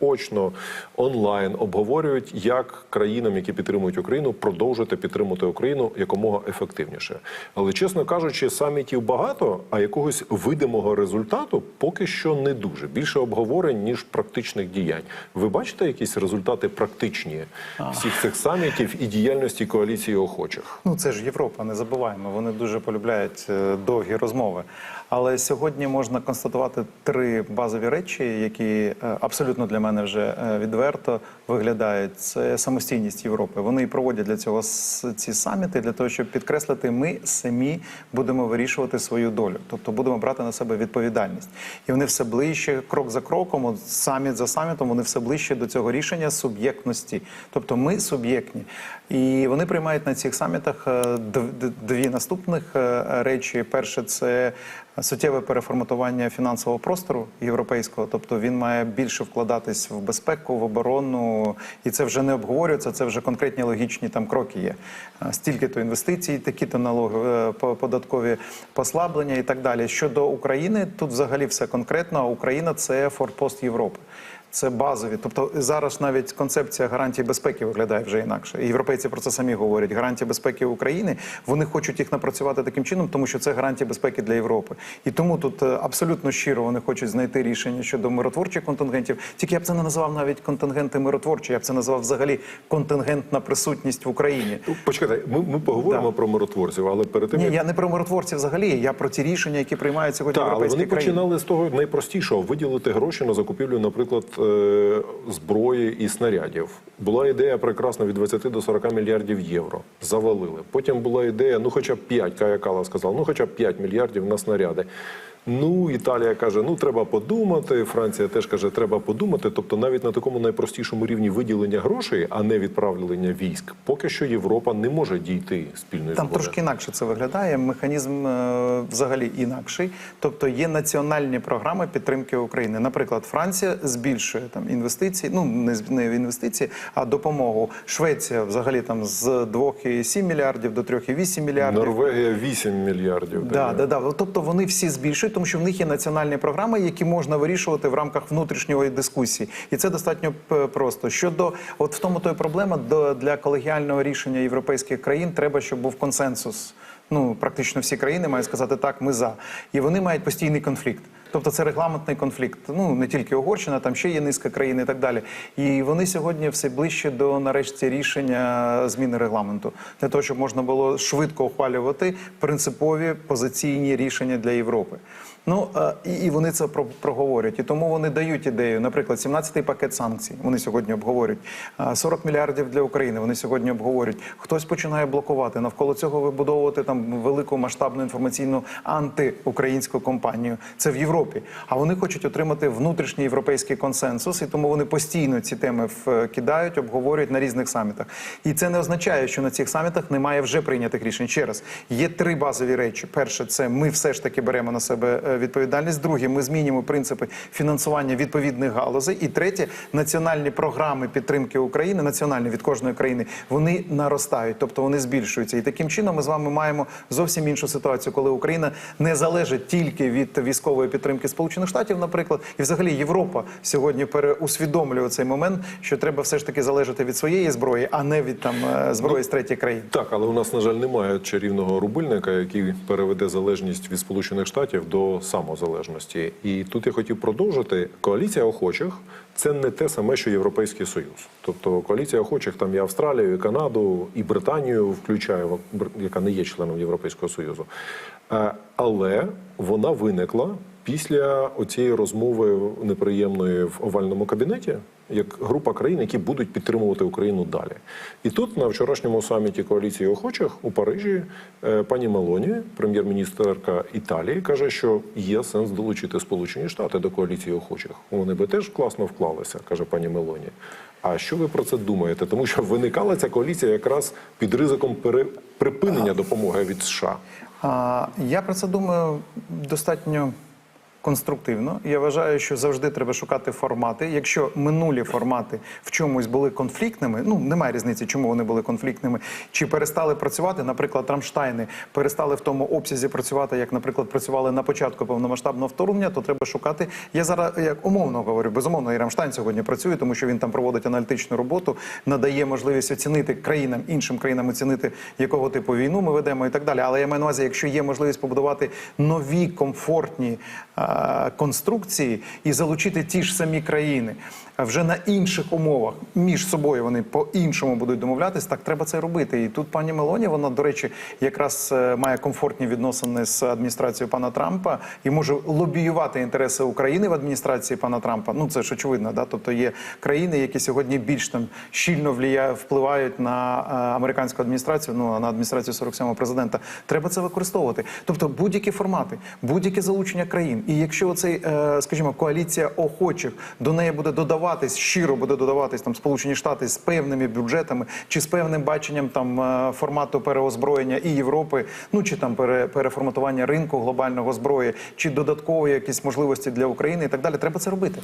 очно, онлайн обговорюють, як країнам, які підтримують Україну, продовжити підтримувати Україну якомога ефективніше. Але чесно кажучи, самітів багато, а якогось видимого результату поки що не дуже. Більше обговорень ніж практичних діянь. Ви бачите якісь результати практичні всіх цих самітів і діяльності коаліції охочих? Ну це ж Європа, не забуваємо. Вони дуже полюбляють е, довгі розмови. Але сьогодні можна констатувати три базові речі, які е, абсолютно для мене вже е, відверто виглядають. Це самостійність Європи. Вони проводять для цього ці саміти для того, щоб підкреслити, ми самі будемо вирішувати свою долю, тобто будемо брати на себе відповідальність. І вони все ближче, крок за кроком, от саміт за самітом, вони все ближче до цього рішення суб'єктності. Тобто ми суб'єктні. І вони приймають на цих самітах е, дві наступних е, речі. Перше це суттєве переформатування фінансового простору європейського, тобто він має більше вкладатись в безпеку, в оборону, і це вже не обговорюється. Це вже конкретні логічні там кроки є. Е, Стільки-то інвестицій, такі-то налоги, е, по- податкові послаблення і так далі. Щодо України, тут взагалі все конкретно. Україна це форпост Європи. Це базові, тобто зараз навіть концепція гарантії безпеки виглядає вже інакше. І європейці про це самі говорять. Гарантії безпеки України вони хочуть їх напрацювати таким чином, тому що це гарантія безпеки для Європи. І тому тут е, абсолютно щиро вони хочуть знайти рішення щодо миротворчих контингентів. Тільки я б це не називав навіть контингенти миротворчі, я б це назвав взагалі контингентна присутність в Україні. Ну, Почекайте, ми, ми поговоримо Да. про миротворців, але перед тим Ні, як я не про миротворців взагалі. Я про ті рішення, які приймають сьогодні Так, але вони країни. починали з того найпростішого виділити гроші на закупівлю, наприклад, зброї і снарядів. Була ідея прекрасна від 20 до 40 мільярдів євро. Завалили. Потім була ідея, ну хоча б 5, Кая Кала сказала, ну хоча б 5 мільярдів на снаряди. Ну, Італія каже, ну треба подумати. Франція теж каже, треба подумати. Тобто, навіть на такому найпростішому рівні виділення грошей, а не відправлення військ, поки що Європа не може дійти спільної Там згоди. трошки інакше це виглядає. Механізм е, взагалі інакший. Тобто є національні програми підтримки України. Наприклад, Франція збільшує там інвестиції, ну не не інвестиції, а допомогу. Швеція взагалі там з 2,7 мільярдів до 3,8 мільярдів. Норвегія 8 мільярдів. Да, да, да. Тобто вони всі збільшують, тому що в них є національні програми, які можна вирішувати в рамках внутрішньої дискусії, і це достатньо просто. Щодо от в тому то й проблема до для колегіального рішення європейських країн треба, щоб був консенсус. Ну практично всі країни мають сказати так, ми за, і вони мають постійний конфлікт. Тобто це регламентний конфлікт. Ну не тільки Угорщина, там ще є низка країн і так далі. І вони сьогодні все ближче до нарешті рішення зміни регламенту для того, щоб можна було швидко ухвалювати принципові позиційні рішення для Європи. Ну е, і, вони це про- проговорюють. І тому вони дають ідею. Наприклад, 17-й пакет санкцій. Вони сьогодні обговорюють. Е, 40 мільярдів для України. Вони сьогодні обговорюють. Хтось починає блокувати навколо цього вибудовувати там велику масштабну інформаційну антиукраїнську кампанію. Це в Європі. А вони хочуть отримати внутрішній європейський консенсус, і тому вони постійно ці теми вкидають, обговорюють на різних самітах. І це не означає, що на цих самітах немає вже прийнятих рішень. Ще раз є три базові речі: перше, це ми все ж таки беремо на себе е, відповідальність. Друге, ми змінюємо принципи фінансування відповідних галузей. І третє, національні програми підтримки України, національні від кожної країни, вони наростають, тобто вони збільшуються. І таким чином ми з вами маємо зовсім іншу ситуацію, коли Україна не залежить тільки від військової підтримки Сполучених Штатів, наприклад, і взагалі Європа сьогодні переусвідомлює цей момент, що треба все ж таки залежати від своєї зброї, а не від там е, зброї з третіх країн. Так, але у нас, на жаль, немає чарівного рубильника, який переведе залежність від Сполучених Штатів до самозалежності. І тут я хотів продовжити. Коаліція охочих це не те саме, що Європейський Союз. Тобто коаліція охочих там і Австралію, і Канаду, і Британію включає, яка не є членом Європейського Союзу. Е, Але вона виникла після оцієї розмови неприємної в овальному кабінеті, як група країн, які будуть підтримувати Україну далі. І тут на вчорашньому саміті коаліції охочих у Парижі е, пані Мелоні, прем'єр-міністерка Італії, каже, що є сенс долучити Сполучені Штати до коаліції охочих. Вони би теж класно вклалися, каже пані Мелоні. А що ви про це думаєте? Тому що виникала ця коаліція якраз під ризиком припинення допомоги від США. Я про це думаю достатньо конструктивно. Я вважаю, що завжди треба шукати формати. Якщо минулі формати в чомусь були конфліктними, ну немає різниці, чому вони були конфліктними, чи перестали працювати, наприклад, Рамштайни перестали в тому обсязі працювати, як, наприклад, працювали на початку повномасштабного вторгнення, то треба шукати. Я зараз як умовно говорю, безумовно, і Рамштайн сьогодні працює, тому що він там проводить аналітичну роботу, надає можливість оцінити країнам, іншим країнам оцінити, якого типу війну ми ведемо і так далі. Але я маю на увазі, якщо є можливість побудувати нові комфортні конструкції і залучити ті ж самі країни вже на інших умовах між собою вони по-іншому будуть домовлятись, так треба це робити. І тут пані Мелоні, вона, до речі, якраз е, має комфортні відносини з адміністрацією пана Трампа і може лобіювати інтереси України в адміністрації пана Трампа. Ну це ж очевидно, да. Тобто є країни, які сьогодні більш там щільно влія, впливають на е, американську адміністрацію, ну на адміністрацію 47-го президента. Треба це використовувати. Тобто будь-які формати, будь-яке залучення країн. І якщо оцей, е, скажімо, коаліція охочих до неї буде додаватись, щиро буде додаватись там Сполучені Штати з певними бюджетами чи з певним баченням там е, формату переозброєння і Європи, ну чи там пере, переформатування ринку глобального зброї, чи додаткові якісь можливості для України і так далі. Треба це робити.